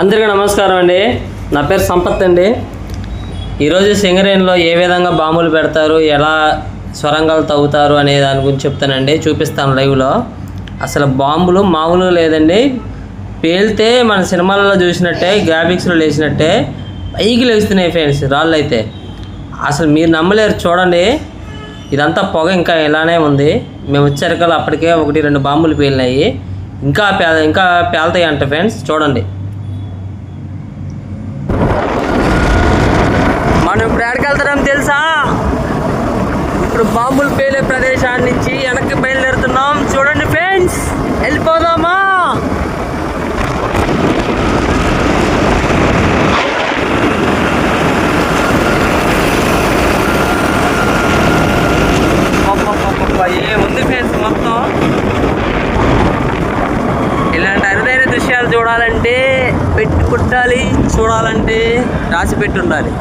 అందరికీ నమస్కారం అండి. నా పేరు సంపత్ అండి. ఈరోజు సింగరేణిలో ఏ విధంగా బాంబులు పెడతారు ఎలా స్వరంగాలు తవ్వుతారు అనే దాని గురించి చెప్తానండి. చూపిస్తాను లైవ్లో. అసలు బాంబులు మామూలు లేదండి. పేలితే మన సినిమాలలో చూసినట్టే గ్రాఫిక్స్లో లేచినట్టే పైకి లేస్తున్నాయి ఫ్రెండ్స్ రాళ్ళు అయితే. అసలు మీరు నమ్మలేరు చూడండి. ఇదంతా పొగ ఇంకా ఇలానే ఉంది. మేము వచ్చేసరికల్లా అప్పటికే ఒకటి రెండు బాంబులు పేలినాయి. ఇంకా పే ఇంకా పేలుతాయి అంట ఫ్రెండ్స్ చూడండి. మనం ఇప్పుడు ఎక్కడికి తెలుసా? ఇప్పుడు బాంబులు పేలే ప్రదేశాన్ని నుంచి వెనక్కి బయలుదేరుతున్నాం. చూడండి ఫ్రెండ్స్ వెళ్ళిపోదామా? ఏముంది ఫ్రెండ్స్ మొత్తం? ఇలాంటి అరుదైన దృశ్యాలు చూడాలంటే పెట్టుకుట్టాలి చూడాలంటే రాసి పెట్టి ఉండాలి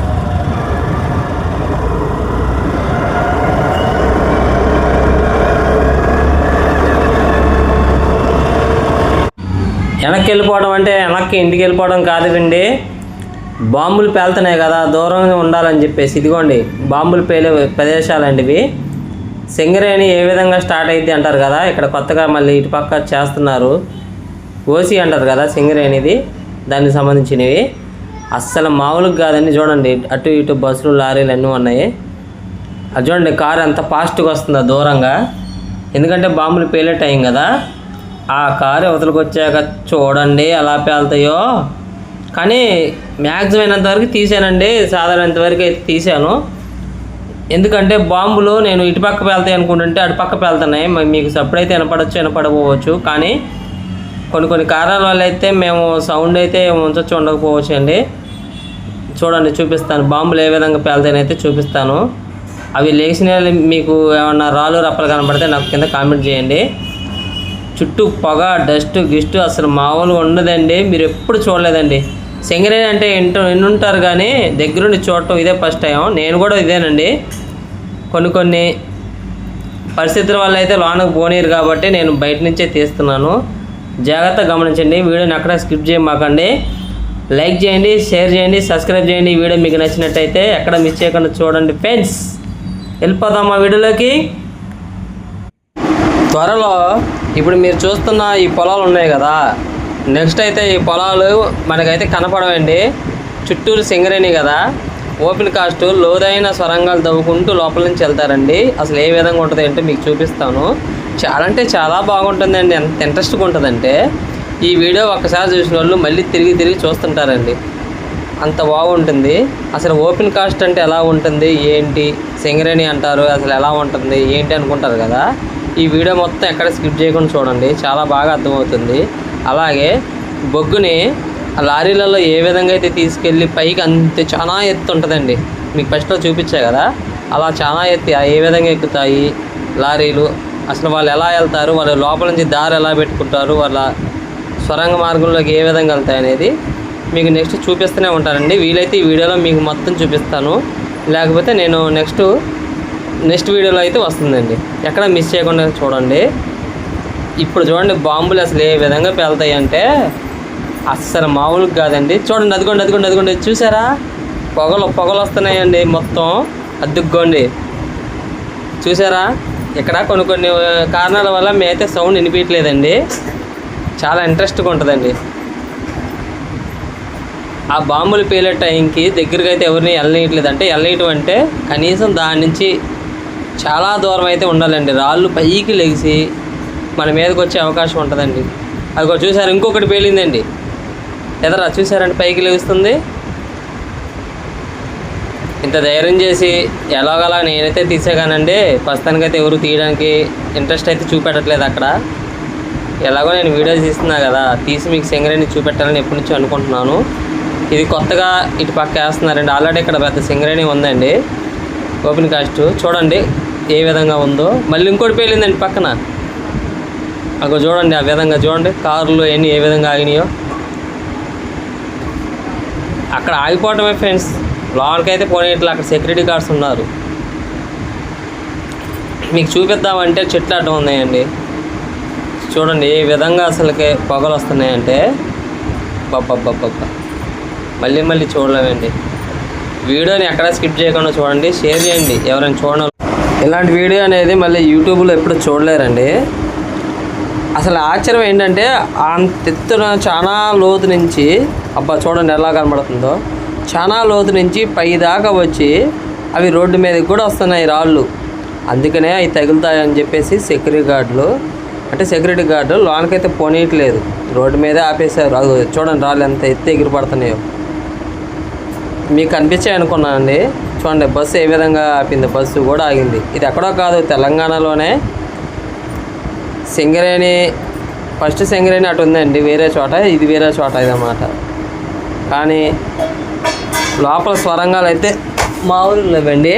వెనక్కి వెళ్ళిపోవడం అంటే వెనక్కి ఇంటికి వెళ్ళిపోవడం కాదండి బాంబులు పేలుతున్నాయి కదా దూరంగా ఉండాలని చెప్పేసి. ఇదిగోండి బాంబులు పేలే ప్రదేశాలండి ఇవి సింగరేణి ఏ విధంగా స్టార్ట్ అయింది అంటారు కదా ఇక్కడ కొత్తగా మళ్ళీ ఇటు పక్క చేస్తున్నారు. ఓసి అంటారు కదా సింగరేణిది దానికి సంబంధించినవి. అస్సలు మామూలుగా కాదండి చూడండి అటు ఇటు బస్సులు లారీలు అన్నీ ఉన్నాయి. అది చూడండి కారు ఎంత ఫాస్ట్గా వస్తుందో దూరంగా. ఎందుకంటే బాంబులు పేలే టైం కదా. ఆ కారు అవతలకు వచ్చాక చూడండి ఎలా పేలుతాయో. కానీ మ్యాక్సిమం అయినంతవరకు తీసానండి. సాధారణంత వరకు అయితే తీసాను ఎందుకంటే బాంబులు నేను ఇటు పక్క పేలుతాయి అనుకుంటుంటే అటు పక్క పేలుతున్నాయి. మరి మీకు సప్పుడైతే వినపడవచ్చు వినపడకపోవచ్చు. కానీ కొన్ని కొన్ని కారణాల వల్ల అయితే మేము సౌండ్ అయితే ఉంచవచ్చు ఉండకపోవచ్చు అండి. చూడండి చూపిస్తాను. బాంబులు ఏ విధంగా పేలుతాయనైతే చూపిస్తాను. అవి లేచిన మీకు ఏమన్నా రాళ్ళు రప్పలు కనపడితే నాకు కింద కామెంట్ చేయండి. చుట్టూ పొగ డస్ట్ గిస్ట్ అసలు మామూలుగా ఉండదండి. మీరు ఎప్పుడు చూడలేదండి. సింగరేణి అంటే ఇంట ఎన్నుంటారు కానీ దగ్గరుండి చూడటం ఇదే ఫస్ట్ టైం నేను కూడా ఇదేనండి. కొన్ని కొన్ని పరిస్థితుల వల్ల అయితే లోనకు పోనీరు కాబట్టి నేను బయట నుంచే తీస్తున్నాను. జాగ్రత్తగా గమనించండి. వీడియోని అక్కడ స్కిప్ చేయమాకండి. లైక్ చేయండి షేర్ చేయండి సబ్స్క్రైబ్ చేయండి. వీడియో మీకు నచ్చినట్టయితే ఎక్కడ మిస్ చేయకుండా చూడండి ఫ్రెండ్స్. వెళ్ళిపోదాం మా వీడియోలోకి. త్వరలో ఇప్పుడు మీరు చూస్తున్న ఈ పొలాలు ఉన్నాయి కదా నెక్స్ట్ అయితే ఈ పొలాలు మనకైతే కనపడవండి. చుట్టూరు సింగరేణి కదా ఓపెన్ కాస్ట్ లోదైన స్వరంగాలు తవ్వుకుంటూ లోపల నుంచి వెళ్తారండి. అసలు ఏ విధంగా ఉంటుంది అంటే మీకు చూపిస్తాను. చాలా అంటే చాలా బాగుంటుందండి. ఎంత ఇంట్రెస్ట్గా ఉంటుందంటే ఈ వీడియో ఒక్కసారి చూసిన వాళ్ళు మళ్ళీ తిరిగి తిరిగి చూస్తుంటారండి. అంత బాగుంటుంది. అసలు ఓపెన్ కాస్ట్ అంటే ఎలా ఉంటుంది? ఏంటి? సింగరేణి అంటారు. అసలు ఎలా ఉంటుంది? ఏంటి అనుకుంటారు కదా? ఈ వీడియో మొత్తం ఎక్కడ స్కిప్ చేయకుండా చూడండి. చాలా బాగా అర్థమవుతుంది. అలాగే బొగ్గుని ఆ లారీలలో ఏ విధంగా అయితే తీసుకెళ్ళి పైకి అంతే చాలా ఎత్తు ఉంటుందండి. మీకు ఫస్ట్లో చూపించా కదా. అలా చాలా ఎత్తి ఏ విధంగా ఎక్కుతాయి లారీలు? అసలు వాళ్ళు ఎలా వెళ్తారు? వాళ్ళ లోపల నుంచి దారి ఎలా పెట్టుకుంటారు? వాళ్ళ స్వరంగ మార్గంలోకి ఏ విధంగా వెళ్తాయి అనేది మీకు నెక్స్ట్ చూపిస్తూనే ఉంటానండి. వీలైతే ఈ వీడియోలో మీకు మొత్తం చూపిస్తాను. లేకపోతే నేను నెక్స్ట్ నెక్స్ట్ వీడియోలో అయితే వస్తుందండి. ఎక్కడ మిస్ చేయకుండా చూడండి. ఇప్పుడు చూడండి బాంబులు అసలు ఏ విధంగా పేలుతాయి అంటే అస్సలు మామూలుగా కాదండి. చూడండి అదిగోండి అదిగోండి అదిగోండి చూసారా? పొగలు పొగలు వస్తున్నాయండి మొత్తం. అద్దుకోండి చూసారా? ఇక్కడ కొన్ని కొన్ని కారణాల వల్ల మేమైతే సౌండ్ వినిపించలేదండి చాలా ఇంట్రెస్ట్గా ఉంటుందండి. ఆ బాంబులు పేలే టైంకి దగ్గరికి అయితే ఎవరిని వెళ్ళనీయట్లేదు. అంటే వెళ్ళేయటం అంటే కనీసం దాని నుంచి చాలా దూరం అయితే ఉండాలండి. రాళ్ళు పైకి లెగిసి మన మీదకి వచ్చే అవకాశం ఉంటుందండి. అది కూడా చూసారు ఇంకొకటి పేలిందండి. ఎదరా చూసారంటే పైకి లెగుస్తుంది ఇంత ధైర్యం చేసి ఎలాగలా నేనైతే తీసేగానండి ప్రస్తుతానికైతే ఎవరు తీయడానికి ఇంట్రెస్ట్ అయితే చూపెట్టట్లేదు అక్కడ. ఎలాగో నేను వీడియో తీస్తున్నా కదా తీసి మీకు సింగరేణి చూపెట్టాలని ఎప్పటి నుంచో అనుకుంటున్నాను. ఇది కొత్తగా ఇటు పక్క వేస్తున్నారండి. ఆల్రెడీ ఇక్కడ పెద్ద సింగరేణి ఉందండి. ఓపెన్ కాస్ట్ చూడండి. ఏ విధంగా ఉందో. మళ్ళీ ఇంకోటి పేలిందండి పక్కన? అక్కడ చూడండి ఆ విధంగా చూడండి. కార్లు అన్నీ ఏ విధంగా ఆగినాయో. అక్కడ ఆగిపోవటమే ఫ్రెండ్స్. లోపలికైతే పోనీట్లు అక్కడ సెక్యూరిటీ గార్డ్స్ ఉన్నారు. మీకు చూపిద్దామంటే చెట్లు అడ్డం ఉన్నాయండి. చూడండి ఏ విధంగా అసలుకి పొగలు వస్తున్నాయంటే. బబ్బబ్బబ్బబ్బ మళ్ళీ మళ్ళీ చూడలేమండి. వీడియోని ఎక్కడ స్కిప్ చేయకుండా చూడండి. షేర్ చేయండి. ఎవరైనా చూడడం ఇలాంటి వీడియో అనేది మళ్ళీ యూట్యూబ్లో ఎప్పుడు చూడలేరండి. అసలు ఆశ్చర్యం ఏంటంటే అంత ఎత్తున చాలా లోతు నుంచి అబ్బా చూడండి ఎలా కనబడుతుందో. చాలా లోతు నుంచి పై దాకా వచ్చి అవి రోడ్డు మీదకి కూడా వస్తున్నాయి రాళ్ళు. అందుకనే అవి తగులుతాయని చెప్పేసి సెక్యూరిటీ గార్డులు అంటే సెక్యూరిటీ గార్డు లోనకైతే పోనీయట్లేదు. రోడ్డు మీదే ఆపేశారు. అది చూడండి రాళ్ళు ఎంత ఎత్తు ఎగిరి పడుతున్నాయో మీకు కనిపించాయి అనుకున్నానండి చూడండి బస్సు ఏ విధంగా ఆపింది? బస్సు కూడా ఆగింది. ఇది ఎక్కడో కాదు తెలంగాణలోనే. సింగరేణి ఫస్ట్ సింగరేణి అటు ఉందండి వేరే చోట. ఇది వేరే చోట ఇదన్నమాట. కానీ లోపల స్వరంగాలు అయితే మామూలు లేవండి.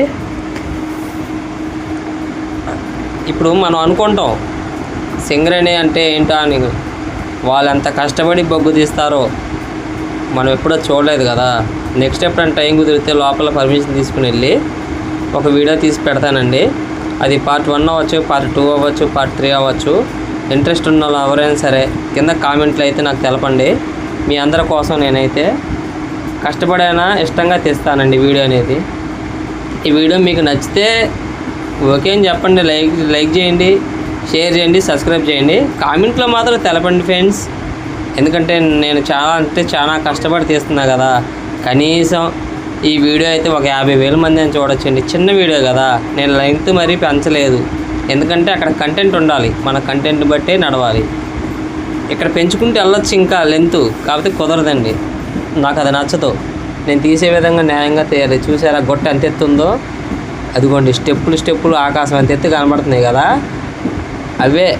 ఇప్పుడు మనం అనుకుంటాం సింగరేణి అంటే ఏంటో అని. వాళ్ళు ఎంత కష్టపడి బొగ్గు తీస్తారో మనం ఎప్పుడో చూడలేదు కదా. నెక్స్ట్ ఎప్పుడైనా టైం కుదిరితే లోపల పర్మిషన్ తీసుకుని వెళ్ళి ఒక వీడియో తీసి పెడతానండి. అది పార్ట్ వన్ అవ్వచ్చు పార్ట్ టూ అవ్వచ్చు పార్ట్ త్రీ అవ్వచ్చు. ఇంట్రెస్ట్ ఉన్న వాళ్ళు ఎవరైనా సరే కింద కామెంట్లు అయితే నాకు తెలపండి. మీ అందరి కోసం నేనైతే కష్టపడైనా ఇష్టంగా తీస్తానండి వీడియో అనేది. ఈ వీడియో మీకు నచ్చితే ఓకే అని చెప్పండి. లైక్ లైక్ చేయండి షేర్ చేయండి సబ్స్క్రైబ్ చేయండి. కామెంట్లో మాత్రం తెలపండి ఫ్రెండ్స్. ఎందుకంటే నేను చాలా అంటే చాలా కష్టపడి తీస్తున్నా కదా. కనీసం ఈ వీడియో అయితే ఒక యాభై వేల మంది అని చూడొచ్చండి. చిన్న వీడియో కదా. నేను లెంగ్త్ మరీ పెంచలేదు. ఎందుకంటే అక్కడ కంటెంట్ ఉండాలి. మన కంటెంట్ బట్టే నడవాలి. ఇక్కడ పెంచుకుంటే వెళ్ళొచ్చు ఇంకా లెంత్ కాకపోతే కుదరదండి. నాకు అది నచ్చదు. నేను తీసే విధంగా న్యాయంగా తీయాలి. చూసారా? గొట్ట ఎంత ఎత్తుందో? అదిగోండి. స్టెప్పులు స్టెప్పులు ఆకాశం ఎంత ఎత్తు కనబడుతున్నాయి కదా. అవే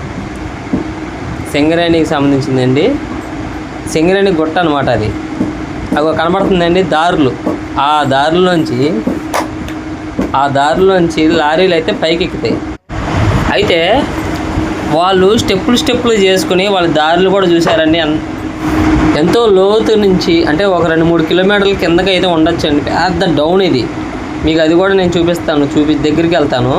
సింగరేణికి సంబంధించిందండి. సింగరేణి గుట్ట అనమాట అది. అవి కనబడుతుందండి దారులు. ఆ దారుల్లోంచి ఆ దారుల్లోంచి లారీలు అయితే పైకి ఎక్కుతాయి అయితే వాళ్ళు స్టెప్పులు స్టెప్పులు చేసుకుని వాళ్ళ దారులు కూడా చూసారండి ఎంతో లోతు నుంచి అంటే ఒక రెండు మూడు కిలోమీటర్ల కిందకి అయితే ఉండొచ్చండి. పెద్ద డౌన్ ఇది. మీకు అది కూడా నేను చూపిస్తాను చూపి దగ్గరికి వెళ్తాను.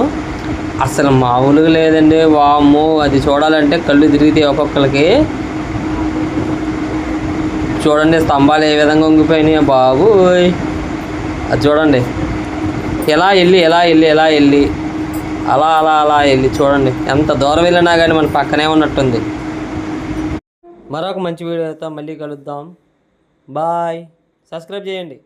అసలు మామూలుగా లేదండి వామ్మో అది చూడాలంటే కళ్ళు తిరిగితే ఒక్కొక్కరికి చూడండి స్తంభాలు ఏ విధంగా ఉంగిపోయినాయి బాబు అది చూడండి. ఎలా వెళ్ళి ఎలా వెళ్ళి ఎలా వెళ్ళి. అలా అలా అలా వెళ్ళి చూడండి. ఎంత దూరం వెళ్ళినా కానీ మన పక్కనే ఉన్నట్టుంది. మరొక మంచి వీడియోతో మళ్ళీ కలుద్దాం. బాయ్. సబ్స్క్రైబ్ చేయండి.